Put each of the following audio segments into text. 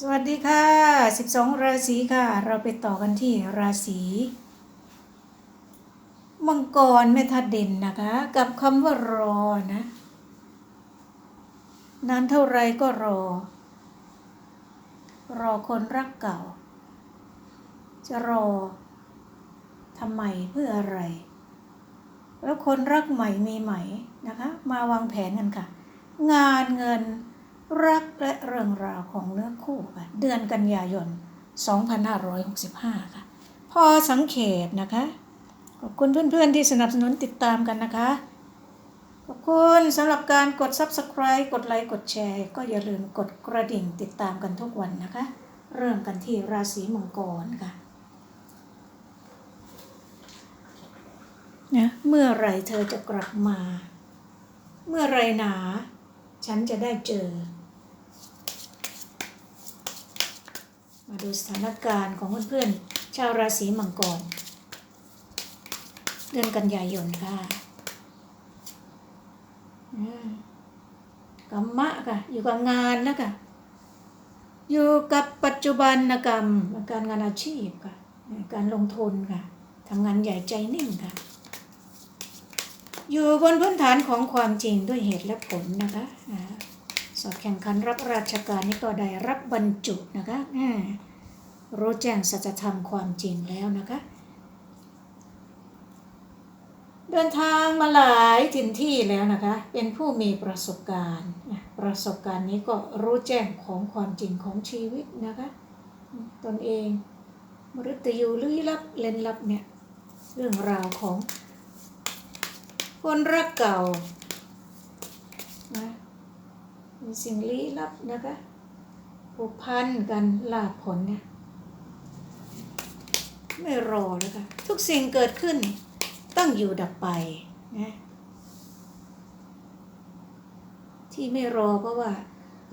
สวัสดีค่ะ 12 ราศีค่ะ เราไปต่อกันที่ราศีมังกรเมธาเด่นนะคะ กับคำว่ารอนะ นานเท่าไรก็รอ รอคนรักเก่า จะรอทำไมเพื่ออะไร แล้วคนรักใหม่มีไหมนะคะ มาวางแผนกันค่ะ งานเงิน รักและเรื่องราวของเนื้อคู่ค่ะเดือนกันยายน 2565 ค่ะ พอสังเขปนะคะ ขอบคุณเพื่อนๆที่สนับสนุนติดตามกันนะคะ ขอบคุณสำหรับการกด Subscribe กดไลค์กดแชร์ ก็อย่าลืมกดกระดิ่งติดตามกันทุกวันนะคะ เริ่มกันที่ราศีมังกรค่ะนะเมื่อไรเธอจะกลับมา เมื่อไรหนา ฉันจะได้เจอ มาดูสถานการณ์ของเพื่อนๆ ชาวราศีมังกร เดือนกันยายนค่ะอืมกรรมะค่ะ อยู่กับงานแล้วค่ะ อยู่กับปัจจุบันกรรม การงานอาชีพค่ะ การลงทุนค่ะทำงานใหญ่ใจนิ่งค่ะ อยู่บนพื้นฐานของความจริงด้วยเหตุและผลนะคะอ่าสอบแข่งขันรับราชการนี่ก็ได้รับบรรจุนะคะอ่า รู้แจ้งสัจธรรมความจริงแล้วนะคะ เดินทางมาหลายถิ่นที่แล้วนะคะ เป็นผู้มีประสบการณ์ ประสบการณ์นี้ก็รู้แจ้งของความจริงของชีวิตนะคะ ตนเองมฤตยูลี้ลับเล่นลับเนี่ย เรื่องราวของ คนรักเก่านะมีสิ่งลี้ลับนะคะผูกพันกันลาผลเนี่ย ไม่รอแล้วค่ะทุกสิ่งเกิดขึ้นต้องอยู่ดับไปนะที่ไม่รอเพราะว่า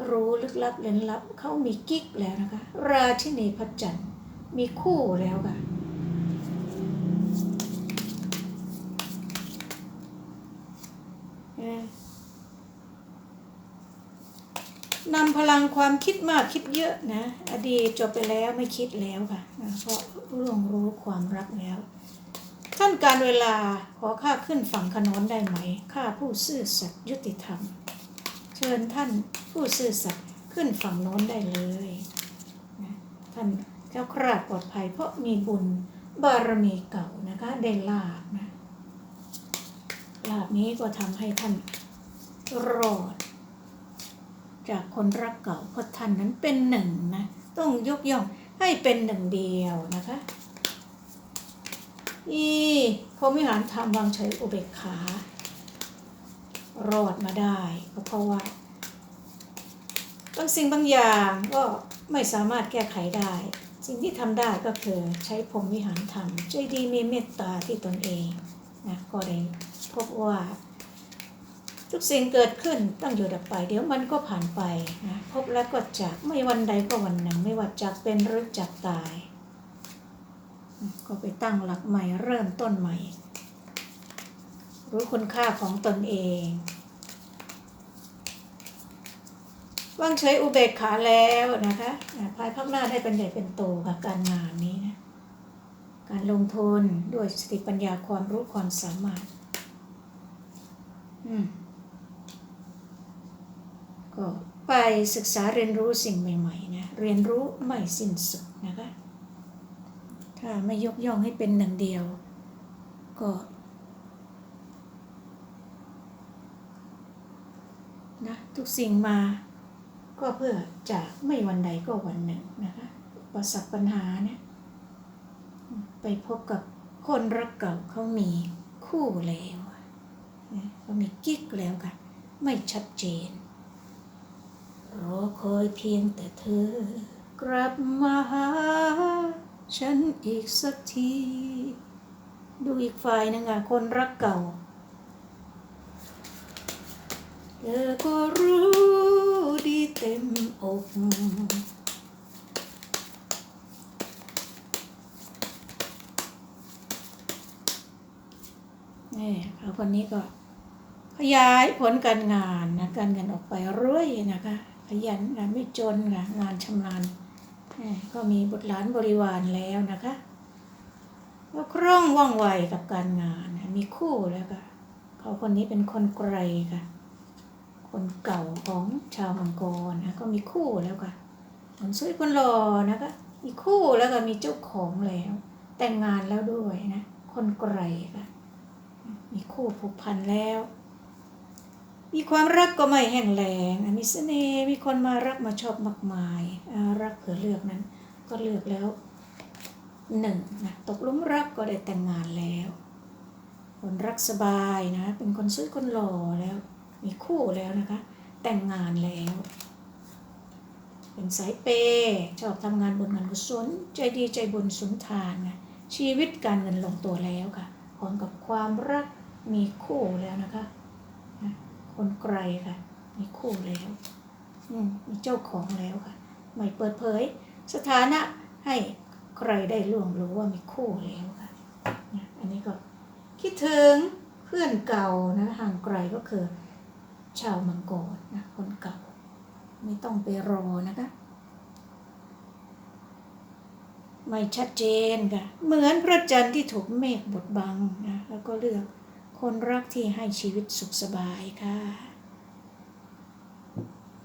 รู้ลึกลับเล่นลับเขามีกิ๊กแล้วนะคะ ราชินีพัชจันทร์มีคู่แล้วค่ะ นำ พลังความคิดมากคิดเยอะนะ อดีตจบไปแล้วไม่คิดแล้วค่ะ เพราะร่วงรู้ความรักแล้ว ท่านการเวลาขอข้าขึ้นฝั่งขนอนได้ไหมข้าผู้ซื่อสัตย์ยุติธรรม เชิญท่านผู้ซื่อสัตย์ขึ้นฝั่งโน้นได้เลยนะท่านแคล้วคลาดปลอดภัยเพราะมีบุญบารมีเก่านะคะได้ลาบนะลาบนี้ก็ทำให้ท่านรอด จากคนรักเก่าเพราะท่านนั้นเป็นหนึ่งนะต้องยกย่องให้เป็นหนึ่งเดียวนะคะอีพรมิหารธรรมวางเฉยอุเบกขารอดมาได้ก็เพราะว่าบางสิ่งบางอย่างก็ไม่สามารถแก้ไขได้ สิ่งที่ทำได้ก็คือใช้พรมวิหารธรรมใจดีมีเมตตาที่ตนเองนะก็ได้พบว่า ทุกสิ่งเกิดขึ้นต้องอยู่ดับไป เดี๋ยวมันก็ผ่านไปนะพบแล้วก็จากไม่วันใดก็วันหนึ่ง ไม่ว่าจากเป็นหรือจากตาย ก็ไปตั้งหลักใหม่เริ่มต้นใหม่ รู้คุณค่าของตนเองว่างเฉยอุเบกขาแล้วนะคะอะภายภาคหน้าได้เป็นใหญ่เป็นโตกับการงานนี้นะการลงทุนด้วยสติปัญญาความรู้ความสามารถ อืม ก็ไปศึกษาเรียนรู้สิ่งใหม่ๆนะเรียนรู้ไม่สิ้นสุดนะคะถ้าไม่ยกย่องให้เป็นหนึ่งเดียว ก็นะทุกสิ่งมาก็เพื่อจะไม่วันใดก็วันหนึ่งนะคะประสักปัญหาเนี่ยไปพบกับคนรักเก่าเขามีคู่แล้วนะเขามีกิ๊กแล้วค่ะ ไม่ชัดเจน รอคอยเพียงแต่เธอ กลับมาหา ฉันอีกสักที ดูอีกฝ่ายหนึงอะคนรักเก่า เธอก็รู้ดีเต็มอกนี่เขาคนนี้ก็ขยายผลการงานนะการเงินออกไปเรื่อยนะคะ ขยันนะไม่จนค่ะงานชำนาญก็มีบุตรหลานบริวารแล้วนะคะก็คล่องว่องไวกับการงานมีคู่แล้วค่ะเขาคนนี้เป็นคนไกลค่ะ คนเก่าของชาวมังกรนะก็มีคู่แล้วค่ะคนสวยคนหล่อนะคะมีคู่แล้วก็มีเจ้าของแล้ว แต่งงานแล้วด้วยนะ คนไกลค่ะ มีคู่ผูกพันแล้ว มีความรักก็ไม่แห้งแล้งอะมีเสน่ห์มีคนมารักมาชอบมากมายรักเผื่อเลือกนั้น ก็เลือกแล้วหนึ่งนะตกลุมรักก็ได้แต่งงานแล้ว คนรักสบายนะ เป็นคนสวยคนหล่อแล้ว มีคู่แล้วนะคะ แต่งงานแล้ว เป็นสายเปย์ชอบทำงานบนงานกุศลใจดีใจบุญสุนทานนะชีวิตการเงินลงตัวแล้วค่ะพร้อมกับความรักมีคู่แล้วนะคะ คนไกลค่ะ มีคู่แล้วมีเจ้าของแล้วค่ะ ไม่เปิดเผย สถานะให้ใครได้ล่วงรู้ว่ามีคู่แล้วค่ะนะอันนี้ก็คิดถึงเพื่อนเก่านะห่างไกลก็คือ ชาวมังกรนะคนเก่า ไม่ต้องไปรอนะคะไม่ชัดเจนค่ะ เหมือนพระจันทร์ที่ถูกเมฆบดบังนะแล้วก็เลือก คนรักที่ให้ชีวิตสุขสบายค่ะ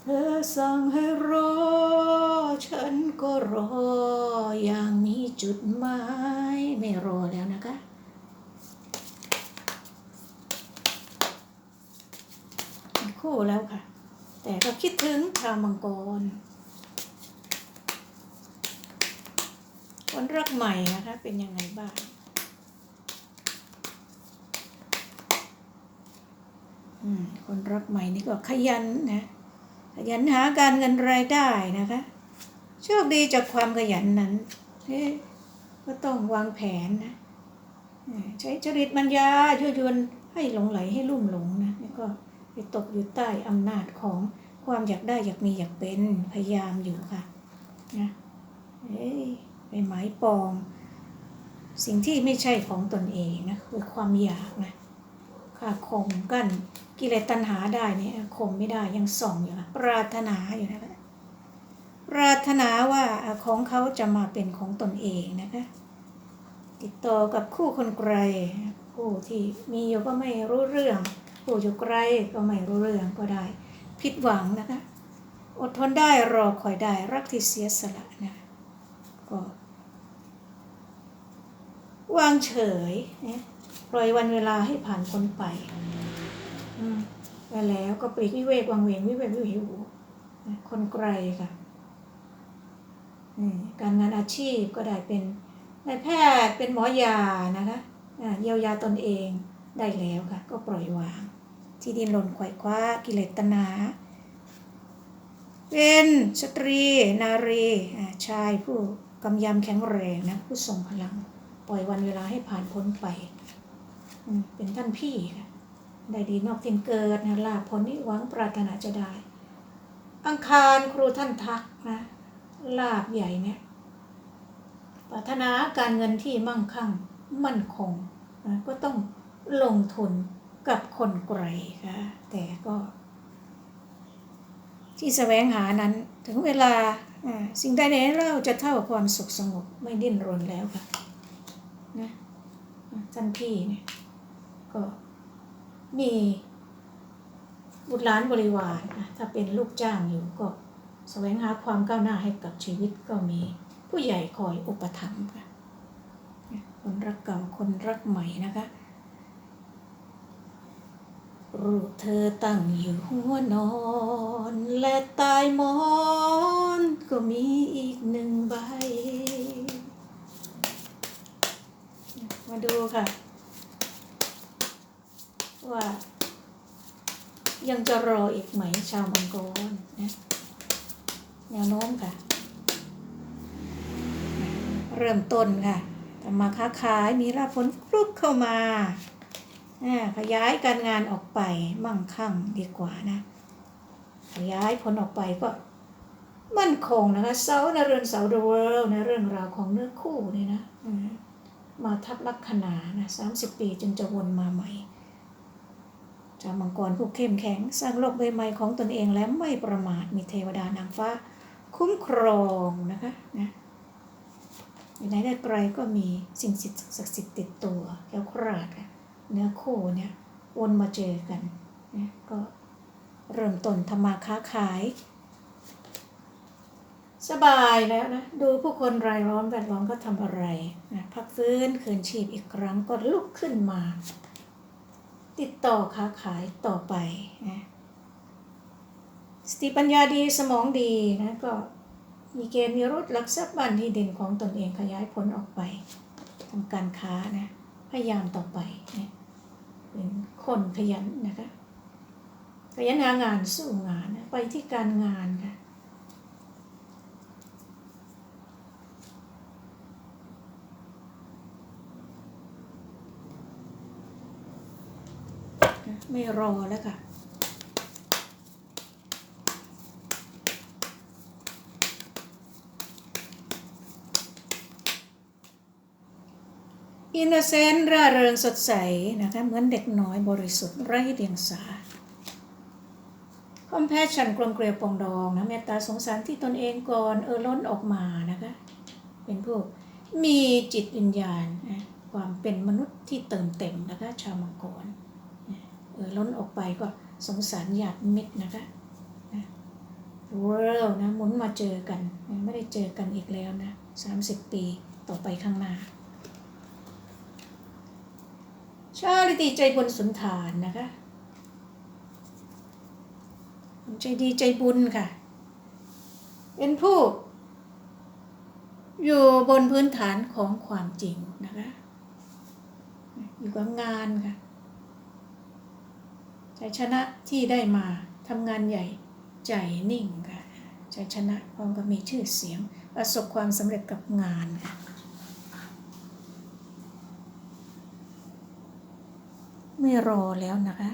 เธอสั่งให้รอ ฉันก็รอ อย่างมีจุดหมายไม่รอแล้วนะคะคู่แล้วค่ะ แต่ก็คิดถึงชาวมังกร คนรักใหม่นะคะ เป็นยังไงบ้าง อืม คนรักใหม่นี่ก็ขยันนะขยันหาการเงินรายได้นะคะโชคดีจากความขยันนั้นเอ๊ก็ต้องวางแผนนะใช้จริตปัญญายั่วยวนให้หลงไหลให้ลุ่มหลงนะนี่ก็ไปตกอยู่ใต้อำนาจของความอยากได้อยากมีอยากเป็นพยายามอยู่ค่ะนะเอ้ยไปหมายปอง สิ่งที่ไม่ใช่ของตนเองนะคือความอยากนะ ค่ะข่มกันกิเลสตัณหาได้เนี่ยข่มไม่ได้ยังส่องอยู่นะปรารถนาอยู่นะปรารถนาว่าของเขาจะมาเป็นของตนเองนะคะติดต่อกับคู่คนไกลคู่ที่มีอยู่ก็ไม่รู้เรื่องคู่อยู่ไกลก็ไม่รู้เรื่องก็ได้ ผิดหวังนะคะ อดทนได้รอคอยได้รักที่เสียสละนะก็วางเฉยนะ ปล่อยวันเวลาให้ผ่านพ้นไปอืมไปแล้วก็ปลีกวิเวกวางเวงวิเวกวิวนะคนไกลค่ะการงานอาชีพก็ได้เป็นนายแพทย์เป็นหมอยานะคะเยียวยาตนเองได้แล้วค่ะ ก็ปล่อยวาง ที่ดินหล่นไขว่คว้ากิเลสตนาเป็นสตรีนารีชายผู้กำยำแข็งแรงนะผู้ทรงพลัง ปล่อยวันเวลาให้ผ่านพ้นไป เป็นท่านพี่ค่ะได้ดีนอกทินเกิดนะลาภผลนิหวังปรารถนาจะได้ อังคารครูท่านทักนะลาบใหญ่เนี่ยปรารถนาการเงินที่มั่งคั่งมั่นคงนะก็ต้องลงทุนกับคนไกลค่ะแต่ก็ ที่แสวงหานั้นถึงเวลาสิ่งใดในเราจะเท่าความสุขสงบไม่ดิ้นรนแล้วค่ะนะท่านพี่เนี่ย ก็มีบุตรหลานบริวารนะถ้าเป็นลูกจ้างอยู่ก็แสวงหาความก้าวหน้าให้กับชีวิตก็มีผู้ใหญ่คอยอุปถัมภ์ค่ะนะคนรักเก่าคนรักใหม่นะคะรูปเธอตั้งอยู่หัวนอน และตายมอนก็มีอีกหนึ่งใบ มาดูค่ะ ว่า ยังจะรออีกไหมชาวมังกรนะแนวโน้มค่ะ เริ่มต้นค่ะทำมาค้าขายมีราบผลฟลุกเข้ามาอ่าขยายการงานออกไปมั่งคั่งดีกว่านะ ขยายผลออกไปก็มั่นคงนะคะเสาในเรือนเสาเดอะเวิลด์ในเรื่องราวของเนื้อคู่นี่นะมาทับลัคนานะสามสิบปีจึงจะวนมาใหม่ ชาวมังกรผู้เข้มแข็งสร้างโลกใบใหม่ของตนเองและไม่ประมาทมีเทวดานางฟ้า คุ้มครองนะคะนะอยู่ไหนได้ไกลก็มีสิ่งศักดิ์สิทธิ์ติดตัวแก้วคราดเนื้อคู่เนี่ยวนมาเจอกันนะก็เริ่มต้นทำมาค้าขาย สบายแล้วนะ ดูผู้คนรายล้อมแวดล้อมก็ทำอะไรนะพักฟื้นคืนชีพอีกครั้งก็ลุกขึ้นมา ติดต่อค้าขายต่อไปนะสติปัญญาดีสมองดีนะก็มีเกณฑ์มีรถลักทรัพย์บ้านที่ดินของตนเองขยายผลออกไปทำการค้านะพยายามต่อไปนะเป็นคนขยันนะคะขยันหางานสู้งานนะไปที่การงานค่ะ ไม่รอแล้วค่ะ อินเซนร่าเริงสดใสนะคะ เหมือนเด็กน้อยบริสุทธิ์ไร้เดียงสา compassion กลมเกลียวปองดองนะเมตตาสงสารที่ตนเองก่อนเออล้นออกมานะคะ เป็นผู้มีจิตวิญญาณนะความเป็นมนุษย์ที่เติมเต็มนะคะ ชาวมังกร เออล้นออกไปก็สงสารญาติมิตรนะคะนะเวิลนะหมุนมาเจอกัน ไม่ได้เจอกันอีกแล้วนะสามสิบปีต่อไปข้างหน้า ชาลิติใจบุญสุนทานนะคะ ใจดีใจบุญค่ะ เป็นผู้อยู่บนพื้นฐานของความจริงนะคะ อยู่กับงานค่ะ ชัยชนะที่ได้มาทำงานใหญ่ใจนิ่งค่ะชัยชนะพร้อมกับมีชื่อเสียง ประสบความสำเร็จกับงานค่ะไม่รอแล้วนะคะ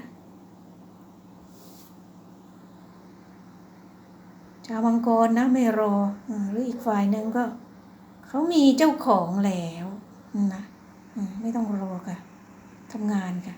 ชาวมังกรนะไม่รอหรืออีกฝ่ายหนึ่งก็ เขามีเจ้าของแล้วนะไม่ต้องรอค่ะทำงานค่ะ